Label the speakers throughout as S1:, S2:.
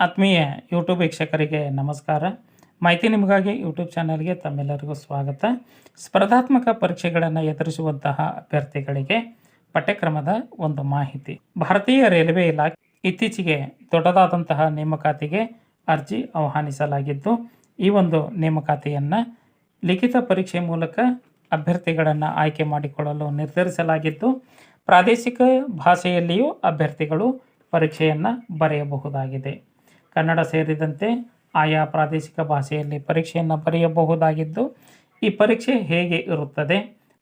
S1: ಆತ್ಮೀಯ ಯೂಟ್ಯೂಬ್ ವೀಕ್ಷಕರಿಗೆ ನಮಸ್ಕಾರ. ಮಾಹಿತಿ ನಿಮಗಾಗಿ ಯೂಟ್ಯೂಬ್ ಚಾನಲ್ಗೆ ತಮ್ಮೆಲ್ಲರಿಗೂ ಸ್ವಾಗತ. ಸ್ಪರ್ಧಾತ್ಮಕ ಪರೀಕ್ಷೆಗಳನ್ನು ಎದುರಿಸುವಂತಹ ಅಭ್ಯರ್ಥಿಗಳಿಗೆ ಪಠ್ಯಕ್ರಮದ ಒಂದು ಮಾಹಿತಿ. ಭಾರತೀಯ ರೈಲ್ವೆ ಇಲಾಖೆ ಇತ್ತೀಚೆಗೆ ದೊಡ್ಡದಾದಂತಹ ನೇಮಕಾತಿಗೆ ಅರ್ಜಿ ಆಹ್ವಾನಿಸಲಾಗಿದ್ದು, ಈ ಒಂದು ನೇಮಕಾತಿಯನ್ನು ಲಿಖಿತ ಪರೀಕ್ಷೆ ಮೂಲಕ ಅಭ್ಯರ್ಥಿಗಳನ್ನು ಆಯ್ಕೆ ಮಾಡಿಕೊಳ್ಳಲು ನಿರ್ಧರಿಸಲಾಗಿದ್ದು, ಪ್ರಾದೇಶಿಕ ಭಾಷೆಯಲ್ಲಿಯೂ ಅಭ್ಯರ್ಥಿಗಳು ಪರೀಕ್ಷೆಯನ್ನು ಬರೆಯಬಹುದಾಗಿದೆ. ಕನ್ನಡ ಸೇರಿದಂತೆ ಆಯಾ ಪ್ರಾದೇಶಿಕ ಭಾಷೆಯಲ್ಲಿ ಪರೀಕ್ಷೆಯನ್ನು ಬರೆಯಬಹುದಾಗಿದ್ದು, ಈ ಪರೀಕ್ಷೆ ಹೇಗೆ ಇರುತ್ತದೆ?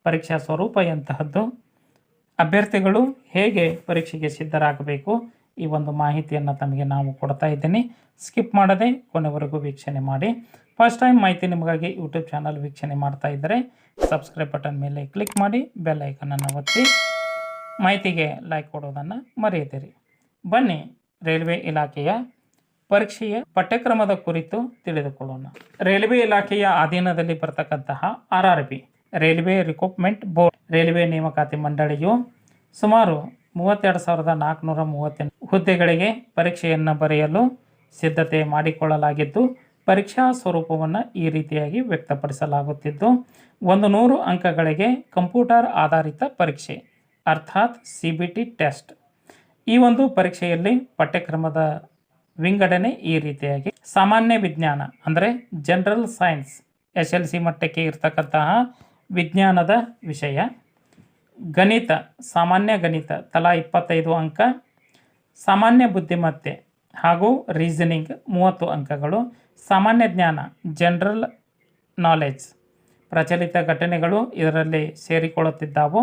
S1: ಪರೀಕ್ಷಾ ಸ್ವರೂಪ ಎಂತಹದ್ದು? ಅಭ್ಯರ್ಥಿಗಳು ಹೇಗೆ ಪರೀಕ್ಷೆಗೆ ಸಿದ್ಧರಾಗಬೇಕು? ಈ ಒಂದು ಮಾಹಿತಿಯನ್ನು ತಮಗೆ ನಾವು ಕೊಡ್ತಾ ಇದ್ದೀನಿ. ಸ್ಕಿಪ್ ಮಾಡದೆ ಕೊನೆವರೆಗೂ ವೀಕ್ಷಣೆ ಮಾಡಿ. ಫಸ್ಟ್ ಟೈಮ್ ಮಾಹಿತಿ ನಿಮಗಾಗಿ ಯೂಟ್ಯೂಬ್ ಚಾನಲ್ ವೀಕ್ಷಣೆ ಮಾಡ್ತಾ ಇದ್ದರೆ, ಸಬ್ಸ್ಕ್ರೈಬ್ ಬಟನ್ ಮೇಲೆ ಕ್ಲಿಕ್ ಮಾಡಿ, ಬೆಲ್ ಐಕನನ್ನು ಒತ್ತಿ, ಮಾಹಿತಿಗೆ ಲೈಕ್ ಕೊಡೋದನ್ನು ಮರೆಯದಿರಿ. ಬನ್ನಿ, ರೈಲ್ವೆ ಇಲಾಖೆಯ ಪರೀಕ್ಷೆಯ ಪಠ್ಯಕ್ರಮದ ಕುರಿತು ತಿಳಿದುಕೊಳ್ಳೋಣ. ರೈಲ್ವೆ ಇಲಾಖೆಯ ಅಧೀನದಲ್ಲಿ ಬರ್ತಕ್ಕಂತಹ R R B railway recruitment board, railway ನೇಮಕಾತಿ ಮಂಡಳಿಯು ಸುಮಾರು ಮೂವತ್ತೆರಡು ಸಾವಿರದ ನಾಲ್ಕುನೂರ ಮೂವತ್ತೆಂಟು ಹುದ್ದೆಗಳಿಗೆ ಪರೀಕ್ಷೆಯನ್ನು ಬರೆಯಲು ಸಿದ್ಧತೆ ಮಾಡಿಕೊಳ್ಳಲಾಗಿದ್ದು, ಪರೀಕ್ಷಾ ಸ್ವರೂಪವನ್ನು ಈ ರೀತಿಯಾಗಿ ವ್ಯಕ್ತಪಡಿಸಲಾಗುತ್ತಿದ್ದು, ಒಂದು ನೂರು ಅಂಕಗಳಿಗೆ ಕಂಪ್ಯೂಟರ್ ಆಧಾರಿತ ಪರೀಕ್ಷೆ, ಅರ್ಥಾತ್ ಸಿ ಬಿ ಟಿ ಟೆಸ್ಟ್. ಈ ಒಂದು ಪರೀಕ್ಷೆಯಲ್ಲಿ ಪಠ್ಯಕ್ರಮದ ವಿಂಗಡಣೆ ಈ ರೀತಿಯಾಗಿ. ಸಾಮಾನ್ಯ ವಿಜ್ಞಾನ, ಅಂದರೆ general science S L C ಮಟ್ಟಕ್ಕೆ ಇರತಕ್ಕಂತಹ ವಿಜ್ಞಾನದ ವಿಷಯ. ಗಣಿತ, ಸಾಮಾನ್ಯ ಗಣಿತ, ತಲಾ ಇಪ್ಪತ್ತೈದು ಅಂಕ. ಸಾಮಾನ್ಯ ಬುದ್ಧಿಮತ್ತೆ ಹಾಗೂ ರೀಸನಿಂಗ್ ಮೂವತ್ತು ಅಂಕಗಳು. ಸಾಮಾನ್ಯ ಜ್ಞಾನ ಜನರಲ್ ನಾಲೆಡ್ಜ್ ಪ್ರಚಲಿತ ಘಟನೆಗಳು ಇದರಲ್ಲಿ ಸೇರಿಕೊಳ್ಳುತ್ತಿದ್ದಾವು.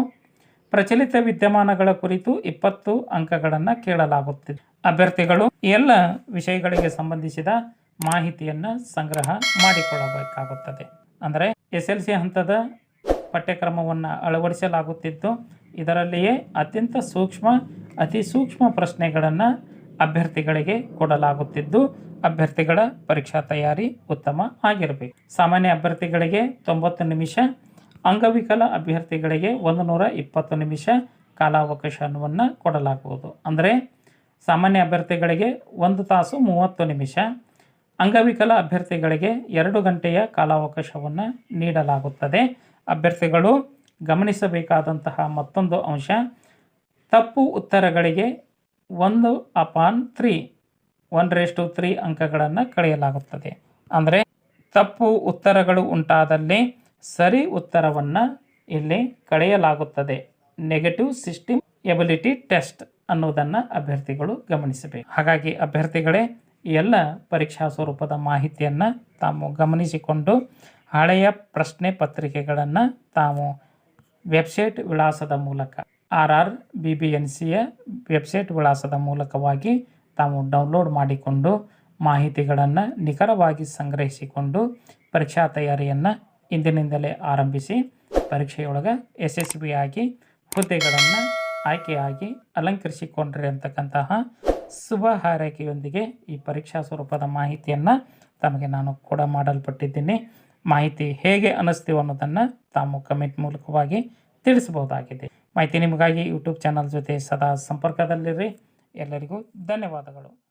S1: ಪ್ರಚಲಿತ ವಿದ್ಯಮಾನಗಳ ಕುರಿತು ಇಪ್ಪತ್ತು ಅಂಕಗಳನ್ನು ಕೇಳಲಾಗುತ್ತಿದೆ. ಅಭ್ಯರ್ಥಿಗಳು ಎಲ್ಲ ವಿಷಯಗಳಿಗೆ ಸಂಬಂಧಿಸಿದ ಮಾಹಿತಿಯನ್ನು ಸಂಗ್ರಹ ಮಾಡಿಕೊಳ್ಳಬೇಕಾಗುತ್ತದೆ. ಅಂದರೆ ಎಸ್ ಎಲ್ ಸಿ ಹಂತದ ಪಠ್ಯಕ್ರಮವನ್ನು ಅಳವಡಿಸಲಾಗುತ್ತಿದ್ದು, ಇದರಲ್ಲಿಯೇ ಅತ್ಯಂತ ಸೂಕ್ಷ್ಮ, ಅತಿ ಸೂಕ್ಷ್ಮ ಪ್ರಶ್ನೆಗಳನ್ನು ಅಭ್ಯರ್ಥಿಗಳಿಗೆ ಕೊಡಲಾಗುತ್ತಿದ್ದು, ಅಭ್ಯರ್ಥಿಗಳ ಪರೀಕ್ಷಾ ತಯಾರಿ ಉತ್ತಮ ಆಗಿರಬೇಕು. ಸಾಮಾನ್ಯ ಅಭ್ಯರ್ಥಿಗಳಿಗೆ ತೊಂಬತ್ತು ನಿಮಿಷ, ಅಂಗವಿಕಲ ಅಭ್ಯರ್ಥಿಗಳಿಗೆ ಒಂದು ನೂರ ಇಪ್ಪತ್ತು ನಿಮಿಷ ಕಾಲಾವಕಾಶವನ್ನು ಕೊಡಲಾಗುವುದು. ಅಂದರೆ ಸಾಮಾನ್ಯ ಅಭ್ಯರ್ಥಿಗಳಿಗೆ ಒಂದು ತಾಸು ಮೂವತ್ತು ನಿಮಿಷ. ಅಂಗವಿಕಲ ಅಭ್ಯರ್ಥಿಗಳಿಗೆ ಎರಡು ಗಂಟೆಯ ಕಾಲಾವಕಾಶವನ್ನು ನೀಡಲಾಗುತ್ತದೆ. ಅಭ್ಯರ್ಥಿಗಳು ಗಮನಿಸಬೇಕಾದಂತಹ ಮತ್ತೊಂದು ಅಂಶ, ತಪ್ಪು ಉತ್ತರಗಳಿಗೆ ಒಂದು upon three, one raised to three ಅಂಕಗಳನ್ನು ಕಳೆಯಲಾಗುತ್ತದೆ. ಅಂದರೆ ತಪ್ಪು ಉತ್ತರಗಳು ಉಂಟಾದಲ್ಲಿ ಸರಿ ಉತ್ತರವನ್ನು ಇಲ್ಲಿ ಕಳೆಯಲಾಗುತ್ತದೆ. Negative system ability test. ಅನ್ನೋದನ್ನು ಅಭ್ಯರ್ಥಿಗಳು ಗಮನಿಸಬೇಕು. ಹಾಗಾಗಿ ಅಭ್ಯರ್ಥಿಗಳೇ ಎಲ್ಲ ಪರೀಕ್ಷಾ ಸ್ವರೂಪದ ಮಾಹಿತಿಯನ್ನು ತಾವು ಗಮನಿಸಿಕೊಂಡು ಹಳೆಯ ಪ್ರಶ್ನೆ ಪತ್ರಿಕೆಗಳನ್ನು ತಾವು ವೆಬ್ಸೈಟ್ ವಿಳಾಸದ ಮೂಲಕ, R R B B N ಸಿಯ ವೆಬ್ಸೈಟ್ ವಿಳಾಸದ ಮೂಲಕವಾಗಿ ತಾವು ಡೌನ್ಲೋಡ್ ಮಾಡಿಕೊಂಡು ಮಾಹಿತಿಗಳನ್ನು ನಿಖರವಾಗಿ ಸಂಗ್ರಹಿಸಿಕೊಂಡು ಪರೀಕ್ಷಾ ತಯಾರಿಯನ್ನು ಇಂದಿನಿಂದಲೇ ಆರಂಭಿಸಿ ಪರೀಕ್ಷೆಯೊಳಗೆ ಯಶಸ್ವಿಯಾಗಿ ಹುದ್ದೆಗಳನ್ನು ಆಯ್ಕೆಯಾಗಿ ಅಲಂಕರಿಸಿಕೊಂಡ್ರಿ ಅಂತಕ್ಕಂತಹ ಶುಭ ಹಾರೈಕೆಯೊಂದಿಗೆ ಈ ಪರೀಕ್ಷಾ ಸ್ವರೂಪದ ಮಾಹಿತಿಯನ್ನು ತಮಗೆ ನಾನು ಕೂಡ ಮಾಡಲ್ಪಟ್ಟಿದ್ದೀನಿ. ಮಾಹಿತಿ ಹೇಗೆ ಅನ್ನಿಸ್ತೀವೋ ಅನ್ನೋದನ್ನು ತಾವು ಕಮೆಂಟ್ ಮೂಲಕವಾಗಿ ತಿಳಿಸಬಹುದಾಗಿದೆ. ಮಾಹಿತಿ ನಿಮಗಾಗಿ ಯೂಟ್ಯೂಬ್ ಚಾನಲ್ ಜೊತೆ ಸದಾ ಸಂಪರ್ಕದಲ್ಲಿರಿ. ಎಲ್ಲರಿಗೂ ಧನ್ಯವಾದಗಳು.